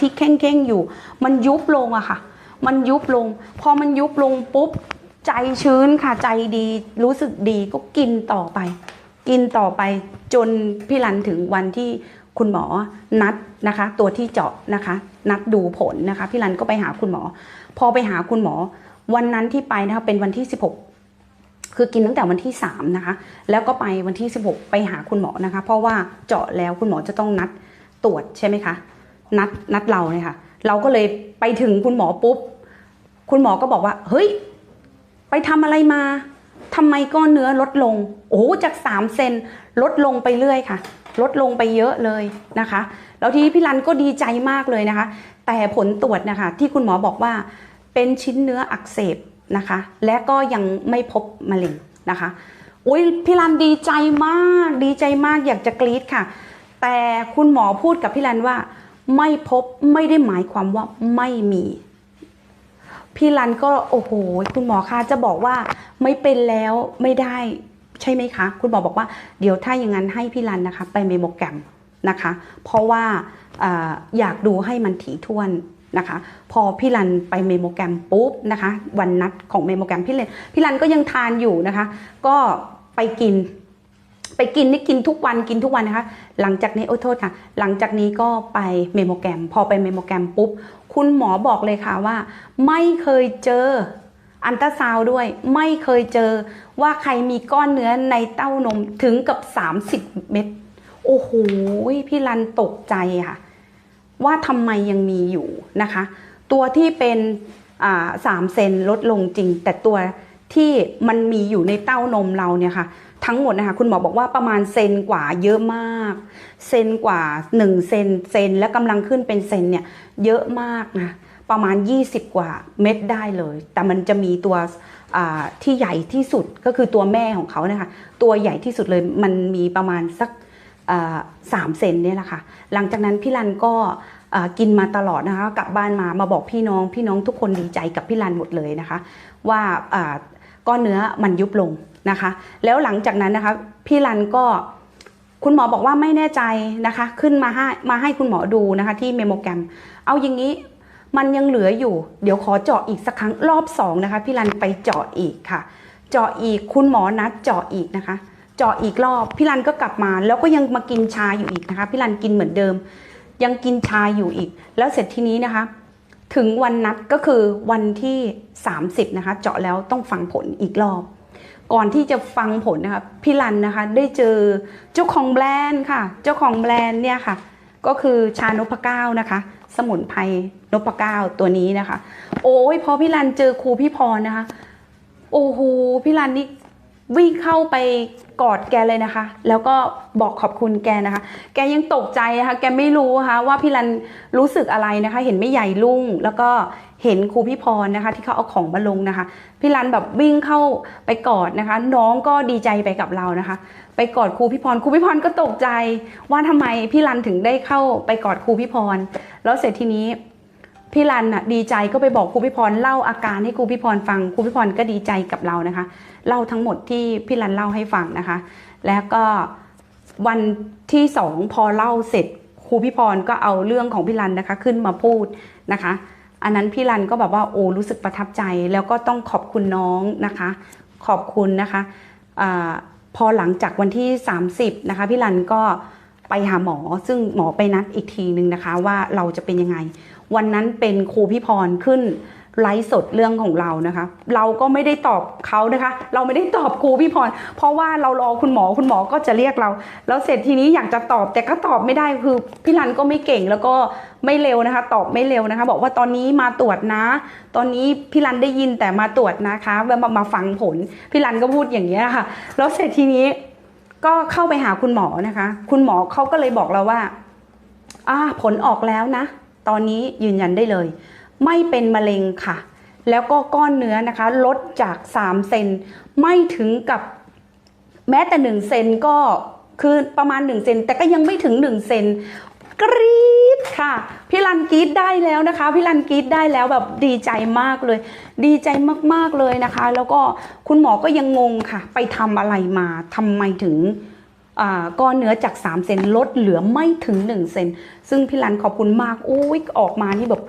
ที่เข่งๆอยู่ มันยุบลงอะค่ะ มันยุบลง พอมันยุบลงปุ๊บ ใจชื้นค่ะใจดีรู้สึกดีก็กินต่อไป กินต่อไปจนพี่รันถึงวันที่คุณหมอนัดนะคะ ตัวที่เจาะนะคะ นัดดูผลนะคะ พี่รันก็ไปหาคุณหมอ พอไปหาคุณหมอ วันนั้นที่ไปนะคะเป็นวันที่ 16 คือกินตั้งแต่วันที่3นะคะ แล้วก็ไปวันที่ 16 ไปหาคุณหมอนะคะ เพราะว่าเจาะแล้วคุณหมอจะต้องนัดตรวจใช่ไหมคะ นัดนัดเราเนี่ยค่ะ เราก็เลยไปถึงคุณหมอปุ๊บ คุณหมอก็บอกว่า เฮ้ย ไปทำอะไรมา ทำไมก้อนเนื้อลดลง โอ้โหจาก3เซนลดลงไปเรื่อยค่ะ ลดลงไปเยอะเลยนะคะ แล้วทีนี้พี่รันก็ดีใจมากเลยนะคะ แต่ผลตรวจนะคะ ที่คุณหมอบอกว่าเป็นชิ้นเนื้ออักเสบนะคะ และก็ยังไม่พบมะเร็งนะคะอุ้ยพี่รันดีใจมาก ดีใจมากอยากจะกรี๊ดค่ะ แต่คุณหมอพูดกับพี่รันว่า ไม่พบไม่ได้หมายความว่าไม่มี พี่รันก็โอ้โห คุณหมอคะจะบอกว่าไม่เป็นแล้วไม่ได้ใช่ไหมคะ คุณหมอบอกว่าเดี๋ยวถ้าอย่างนั้นให้พี่รันนะคะ ไปเมโมแกรมนะคะ เพราะว่าออยากดูให้มันถี่ถ้วนนะคะ พอพี่รันไปเมโมแกรมปุ๊บนะคะ วันนัดของเมโมแกรมพี่เลนพี่รันก็ยังทานอยู่นะคะ ก็ไปกิน ไปกินนี่กินทุกวันกินทุกวันนะคะ หลังจากนี้โอ้โทษค่ะ หลังจากนี้ก็ไปเมโมแกรม พอไปเมโมแกรมปุ๊บ คุณหมอบอกเลยค่ะว่า ไม่เคยเจออันตราซาวด้วย ไม่เคยเจอว่าใครมีก้อนเนื้อในเต้านมถึงกับ 30 เม็ดโอ้โหพี่รันตกใจค่ะ ว่าทำไมยังมีอยู่นะคะ ตัวที่เป็นสามเซนลดลงจริง แต่ตัว ที่มันมีอยู่ในเต้านมเราเนี่ยค่ะ ทั้งหมดนะคะคุณหมอบอกว่าประมาณเซนกว่าเยอะมาก เซนกว่า1เซนเซนและกำลังขึ้นเป็นเซนเนี่ยเยอะมากนะประมาณ 20 กว่าเม็ดได้เลย แต่มันจะมีตัวที่ใหญ่ที่สุดก็คือตัวแม่ของเขาเนี่ยค่ะตัวใหญ่ที่สุดเลยมันมีประมาณสักสามเซนเนี่ยแหละค่ะหลังจากนั้นพี่รันก็กินมาตลอดนะคะกลับบ้านมามาบอกพี่น้องพี่น้องทุกคนดีใจกับพี่รันหมดเลยนะคะ ว่า ก้อนเนื้อมันยุบลงนะคะ แล้วหลังจากนั้นนะคะ พี่รันก็คุณหมอบอกว่าไม่แน่ใจนะคะ ขึ้นมาให้มาให้คุณหมอดูนะคะ ที่เมโมแกรม เอาอย่างนี้มันยังเหลืออยู่ เดี๋ยวขอเจาะอีกสักครั้งรอบสองนะคะ พี่รันไปเจาะอีกค่ะ เจาะอีกคุณหมอนัดเจาะอีกนะคะ เจาะอีกรอบพี่รันก็กลับมา แล้วก็ยังมากินชาอยู่อีกนะคะ พี่รันกินเหมือนเดิม ยังกินชาอยู่อีก แล้วเสร็จทีนี้นะคะ ถึงวันนัดก็คือวันที่ 30 นะคะ เจาะแล้วต้องฟังผลอีกรอบ ก่อนที่จะฟังผลนะคะพี่รันนะคะได้เจอเจ้าของแบรนด์ค่ะ เจ้าของแบรนด์เนี่ยค่ะ ก็คือชานพเก้านะคะ สมุนไพรนพเก้าตัวนี้นะคะ โอ้ยพอพี่รันเจอครูพี่พรนะคะ โอ้โหพี่รันนี่ วิ่งเข้าไปกอดแกเลยนะคะ แล้วก็บอกขอบคุณแกนะคะ แกยังตกใจนะคะ แกไม่รู้นะคะว่าพี่รันรู้สึกอะไรนะคะ เห็นไม่ใหญ่ลุ่ง แล้วก็เห็นครูพี่พรนะคะ ที่เขาเอาของมาลงนะคะ พี่รันแบบวิ่งเข้าไปกอดนะคะ น้องก็ดีใจไปกับเรานะคะ ไปกอดครูพี่พร ครูพี่พรก็ตกใจว่าทำไมพี่รันถึงได้เข้าไปกอดครูพี่พร แล้วเสร็จทีนี้ พี่รันน่ะดีใจก็ไปบอกครูพี่พรเล่าอาการให้ครูพี่พรฟังครูพี่พรก็ดีใจกับเรานะคะ เล่าทั้งหมดที่พี่รันเล่าให้ฟังนะคะ แล้วก็วันที่สองพอเล่าเสร็จครูพี่พรก็เอาเรื่องของพี่รันนะคะขึ้นมาพูดนะคะ อันนั้นพี่รันก็แบบว่าโอ้รู้สึกประทับใจแล้วก็ต้องขอบคุณน้องนะคะ ขอบคุณนะคะอาพอหลังจากวันที่ 30นะคะพี่รันก็ ไปหาหมอซึ่งหมอไปนัดอีกทีหนึ่งนะคะ ว่าเราจะเป็นยังไง วันนั้นเป็นครูพี่พรขึ้นไลฟ์สดเรื่องของเรานะคะ เราก็ไม่ได้ตอบเขานะคะ เราไม่ได้ตอบครูพี่พร เพราะว่าเรารอคุณหมอคุณหมอก็จะเรียกเรา แล้วเสร็จทีนี้อยากจะตอบแต่ก็ตอบไม่ได้คือพี่รันก็ไม่เก่งแล้วก็ไม่เร็วนะคะ ตอบไม่เร็วนะคะ บอกว่าตอนนี้มาตรวจนะ ตอนนี้พี่รันได้ยินแต่มาตรวจนะคะมามาฟังผลพี่รันก็พูดอย่างนี้ค่ะ แล้วเสร็จทีนี้ ก็เข้าไปหาคุณหมอนะคะ คุณหมอเขาก็เลยบอกเราว่าอ่าผลออกแล้วนะ ตอนนี้ยืนยันได้เลย ไม่เป็นมะเร็งค่ะ แล้วก็ก้อนเนื้อนะคะ ลดจาก 3 เซนไม่ถึงกับแม้แต่ 1 เซนก็คือประมาณ 1 เซนแต่ก็ยังไม่ถึง 1 เซนกรี๊ ค่ะพี่รันกรีดได้แล้วนะคะพี่รันกรีดได้แล้วแบบดีใจมากเลย ดีใจมากๆเลยนะคะ แล้วก็คุณหมอก็ยังงงค่ะ ไปทำอะไรมาทำไมถึงอ่าก้อนเนื้อจาก 3 เซนลดเหลือไม่ถึง 1 เซนซึ่งพี่รันขอบคุณมากอุ้ยออกมานี่แบบ